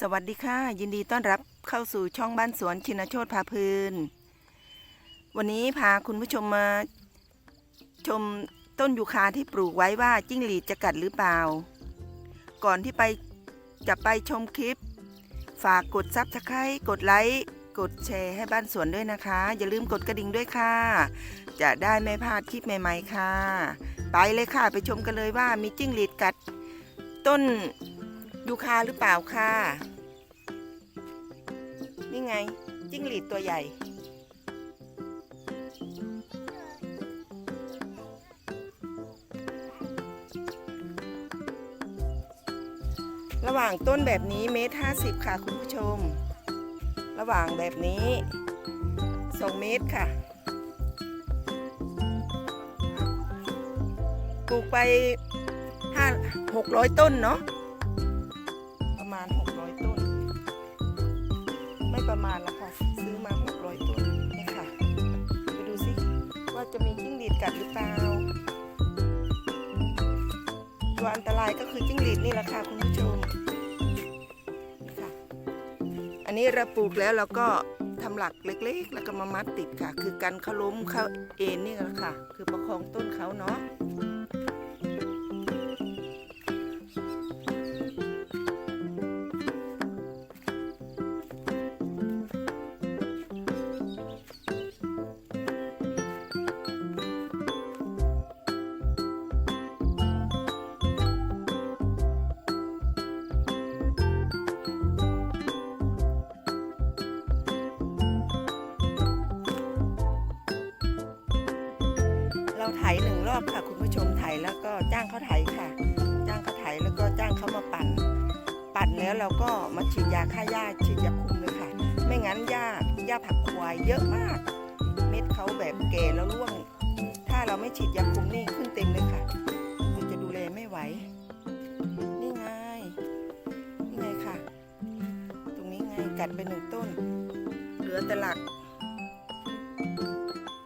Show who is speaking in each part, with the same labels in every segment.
Speaker 1: สวัสดีค่ะ ยินดีต้อนรับเข้าสู่ช่องบ้านสวนชินโชตพาพลินวันนี้พาคุณผู้ชมมาชมต้นยูคาที่ปลูกไว้ว่าจิ้งหรีดจะกัดหรือเปล่า ก่อนที่ไปจะไปชมคลิป ฝากกดซับสไครต์กดไลค์กดแชร์ให้บ้านสวนด้วยนะคะ อย่าลืมกดกระดิ่งด้วยค่ะ จะได้ไม่พลาดคลิปใหม่ ๆ ค่ะ ไปเลยค่ะไปชมกันเลยว่ามีจิ้งหรีดกัด ต้น ยูคาหรือเปล่าค่ะ นี่ไง จิ้งหรีดตัวใหญ่ ระหว่างต้นแบบนี้เมตรห้าสิบค่ะคุณผู้ชม ระหว่างแบบนี้สองเมตรค่ะปลูกไปห้าหกร้อยต้นเนาะประ จะมีจิ้งหรีดกัดหรือเปล่า ตัวอันตรายก็คือจิ้งหรีดนี่แหละค่ะคุณผู้ชมนี่ค่ะอันนี้เราปลูกแล้วเราก็ทำหลักเล็ก ๆ แล้วก็มามัดติดค่ะ คือกันเขาล้มเขาเอ็นนี่แหละค่ะ คือประคองต้นเขาเนาะางเขาไถค่ะ จ้างเขาไถแล้วก็จ้างเขามาปั่น ปั่นแล้วเราก็มาฉีดยาฆ่าหญ้าฉีดยาคุมเลยค่ะ ไม่งั้นหญ้าหญ้าผักควายเยอะมาก เม็ดเขาแบบแก่แล้วร่วง ถ้าเราไม่ฉีดยาคุมนี่ขึ้นเต็มเลยค่ะ มันจะดูแลไม่ไหว นี่ไง นี่ไงค่ะ ตรงนี้ไงกัดไปหนึ่งต้น เหลือแต่หลัก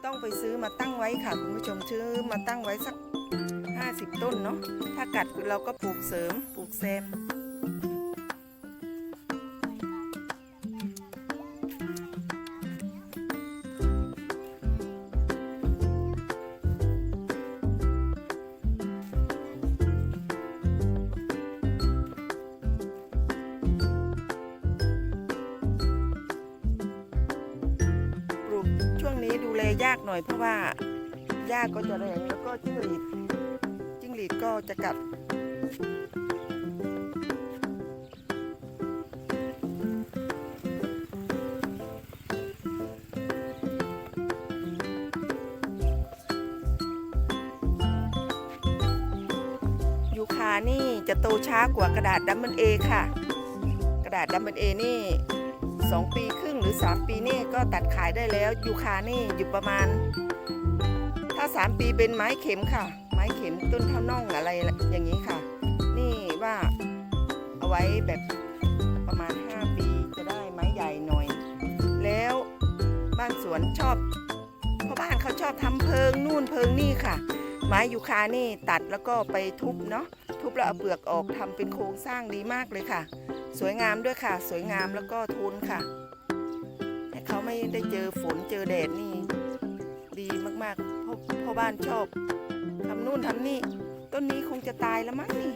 Speaker 1: ต้องไปซื้อมาตั้งไว้ค่ะคุณผู้ชมซื้อมาตั้งไว้สัก 50ต้นเนาะถ้ากัดเราก็ปลูกเสริมปลูกแซมปลูกช่วงนี้ดูแลยากหน่อยเพราะว่าหญ้าก็จะแรงแล้วก็จิ้งหรีด หรีดก็จะกัด ยูคานี่จะโตช้ากว่ากระดาษดัมเบิลเอค่ะ กระดาษดัมเบิลเอนี่สองปีครึ่งหรือ 3 ปีนี่ก็ตัดขายได้แล้วยูคานี่อยู่ประมาณ ถ้า 3 ปีเป็นไม้เข็มค่ะ เข็มต้นเท่าน่องอะไรอย่างนี้ค่ะ นี่ว่าเอาไว้แบบประมาณ 5 ปีจะได้ไม้ใหญ่หน่อย แล้วบ้านสวนชอบเพราะบ้านเขาชอบทำเพิงนู่นเพิงนี่ค่ะ ไม้ยูคานี่ตัดแล้วก็ไปทุบเนาะทุบแล้วเอาเปลือกออกทำเป็นโครงสร้างดีมากเลยค่ะ สวยงามด้วยค่ะ สวยงามแล้วก็ทุนค่ะ แต่เขาไม่ได้เจอฝนเจอแดดนี่ มากๆเพราะพ่อบ้านชอบทำนู่นทำนี่ ต้นนี้คงจะตายแล้วมั้งนี่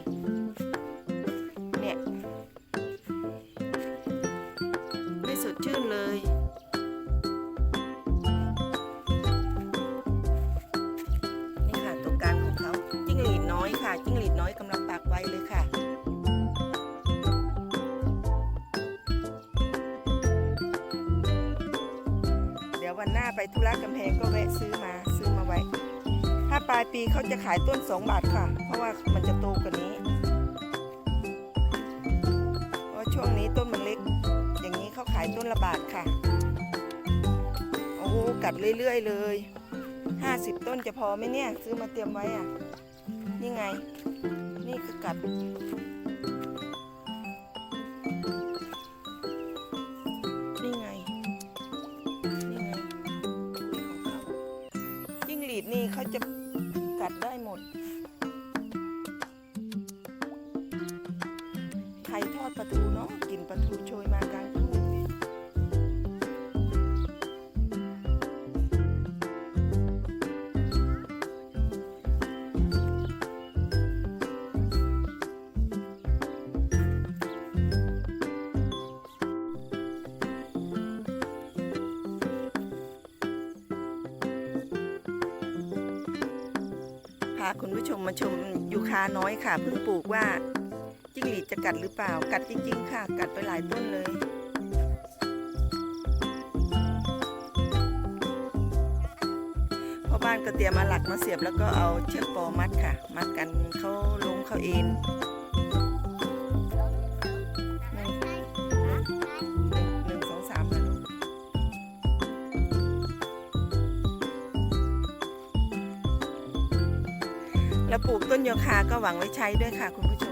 Speaker 1: ธุระกำแพงก็แวะซื้อมาซื้อมาไว้ ถ้าปลายปีเขาจะขายต้น 2 บาทค่ะ เพราะว่ามันจะโตกว่านี้เพราะช่วงนี้ต้นมันเล็ก อย่างนี้เขาขายต้นละบาทค่ะ โอ้โหกัดเรื่อย ๆ เลย 50 ต้นจะพอไหมเนี่ย ซื้อมาเตรียมไว้อะ นี่ไง นี่คือกัด กลินปลาทูโชยมากลางทุ่งพาคุณผู้ชมมาชมยูคาน้อยค่ะเพิ่งปลูกว่า จิ้งหรีดจะกัดหรือเปล่า กัดจริง ๆ ค่ะ กัดไปหลายต้นเลยพ่อบ้านก็เตรียมมาหลักมาเสียบแล้วก็เอาเชือกปอมัดค่ะ มัดกันเขาลงเขาเอ็นหนึ่งสองสามแล้วปลูกต้นโยคาก็หวังไว้ใช้ด้วยค่ะคุณผู้ชม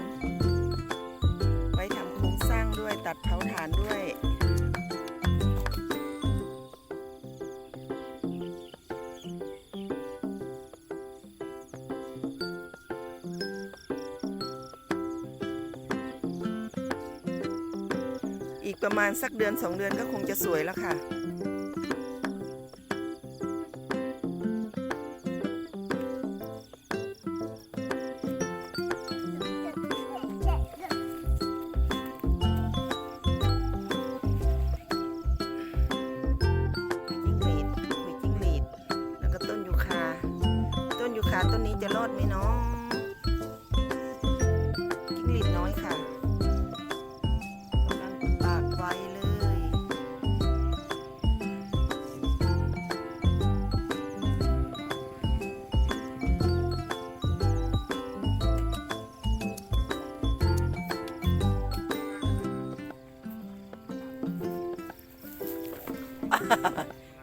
Speaker 1: ตัดเผาถ่านด้วย อีกประมาณสักเดือนสองเดือนก็คงจะสวยแล้วค่ะ ต้นยูคาต้นนี้จะรอดไหมเนาะจิ้งหรีดน้อยค่ะกำลังปากไวเลย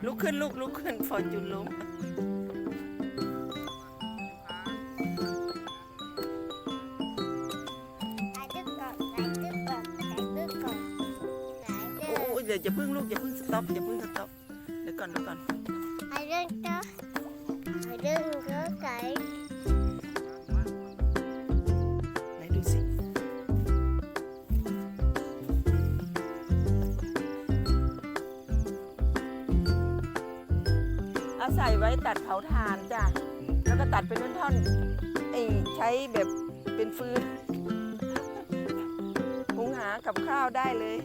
Speaker 1: ลุกขึ้นลุกลุกขึ้น ฟอร์จูนล้ม ต็อปอย่าพึ่งสต็อปเดี๋ยวก่อนเดี๋ยวก่อนไหนดูสิ เอาใส่ไว้ตัดเผาถ่านจ้ะ แล้วก็ตัดเป็นท่อนๆไอ้ใช้แบบเป็นฟืน หุงหากับข้าวได้เลย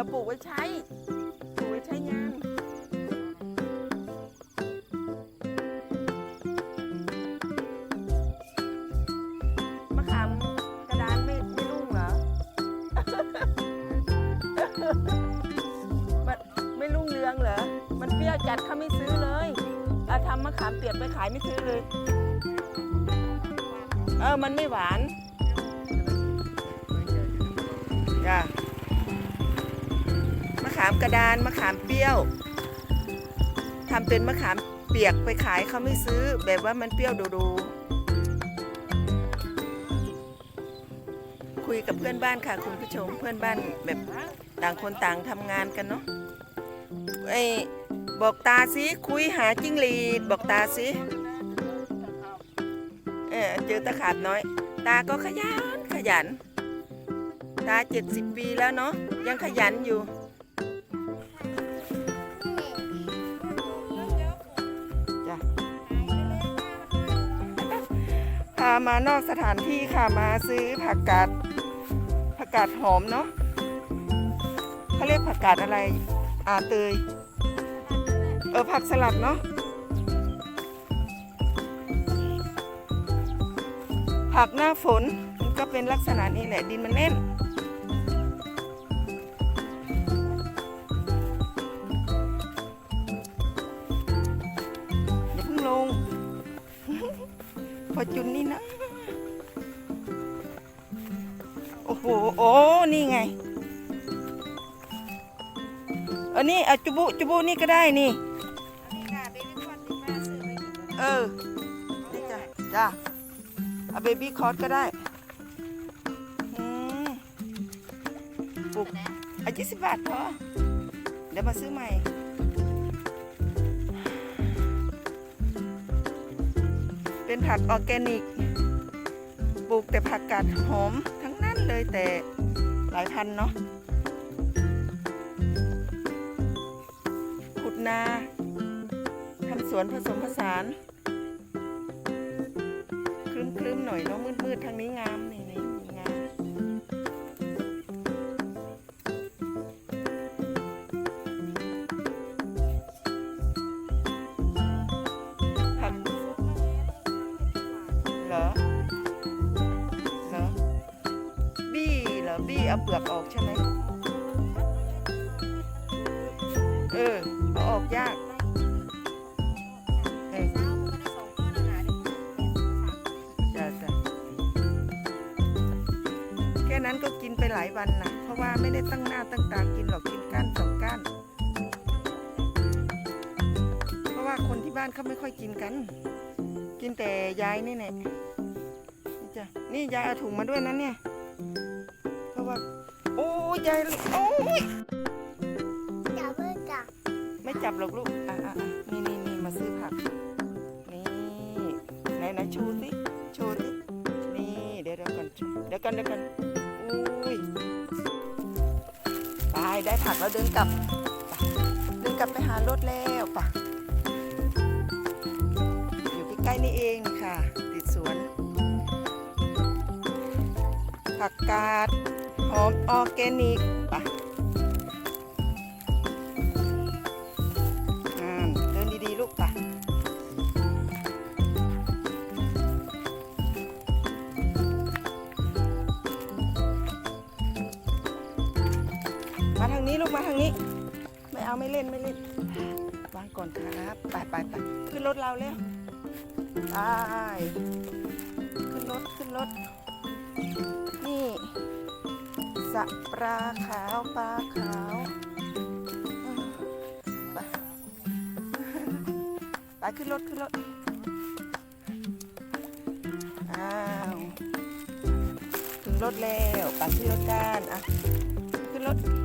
Speaker 1: เราปลูกไว้ใช้ปลูกไว้ใช้งานมะขามกระดานไม่ไม่รุ่งเหรอ มันไม่รุ่งเรืองเหรอ มันเปรี้ยวจัดเขาไม่ซื้อเลยเราทำมะขามเปียกไปขายไม่ซื้อเลย เออ มันไม่หวานจ้ะมะ ขามกระดานมะขามเปรี้ยวทำเป็นมะขามเปียกไปขายเขาไม่ซื้อ แบบว่ามันเปรี้ยวดูๆคุยกับเพื่อนบ้านค่ะ คุณผู้ชมเพื่อนบ้านแบบต่างคนต่างทำงานกันเนาะไอ้บอกตาสิคุยหาจิ้งหรีดบอกตาสิเออเจอตะขาบน้อย ตาก็ขยันขยัน ตาเจ็ดสิบปีแล้วเนาะยังขยันอยู่ พามานอกสถานที่ค่ะมาซื้อผักกาดผักกาดหอมเนาะเขาเรียกผักกาดอะไร อ่าเตยเออผักสลัดเนาะผักหน้าฝนมันก็เป็นลักษณะนี้แหละดินมันแน่น อจุนนี่นะ โอ้โห โอ้ นี่ไงเออนี่เอาจุบุจุบุนี่ก็ได้นี่ เออนี่จ้ะจ้ะเอาเบบี้คอร์สก็ได้อืมปลูกอายี่สิบบาทพอเดี๋ยวมาซื้อใหม่ ผักออร์แกนิก ปลูกแต่ผักกาดหอมทั้งนั้นเลยแต่หลายพันเนาะขุดนาทำสวนผสมผสานครึ้มๆหน่อยเนาะมืดมืดๆทางนี้งามนี่ เหรอบี้เอาเปลือกออกใช่ไหมเออเอาออกยากเออจ้ะจ้ะแค่นั้นก็กินไปหลายวันนะเพราะว่าไม่ได้ตั้งหน้าตั้งตากินหรอกกินก้านสองก้าน เพราะว่าคนที่บ้านเขาไม่ค่อยกินกัน กินแต่ยายนี่แหละนี่จ้ะนี่ยายเอาถุงมาด้วยนะเนี่ย ยยายโอ้ย
Speaker 2: จับเลยจ้ะ
Speaker 1: ไม่จับหรอกลูกอะอะอะนี่นี่นี่มาซื้อผัก นี่ไหนไหนชูสิชูสินี่เดี๋ยวเดี๋ยวก่อนเดี๋ยวกันเดี๋ยวกันอุ้ยไปได้ผักแล้วเดินกลับไปเดินกลับไปหารถแล้วปะอยู่ใกล้ๆนี่เองค่ะ ติดสวนผักกาด หอมออร์แกนิกปะอ่าเดินดีๆ ลูกไปมาทางนี้ลูกมาทางนี้ ไม่เอาไม่เล่นไม่เล่นวางก่อนครับ ไปไปไปขึ้นรถเราแล้วไปขึ้นรถขึ้นรถ สะปลาขาวปลาขาวไปไปขึ้นรถขึ้นรถ อ้าว ถึงรถแล้วไปขึ้นรถกันอะ ขึ้นรถ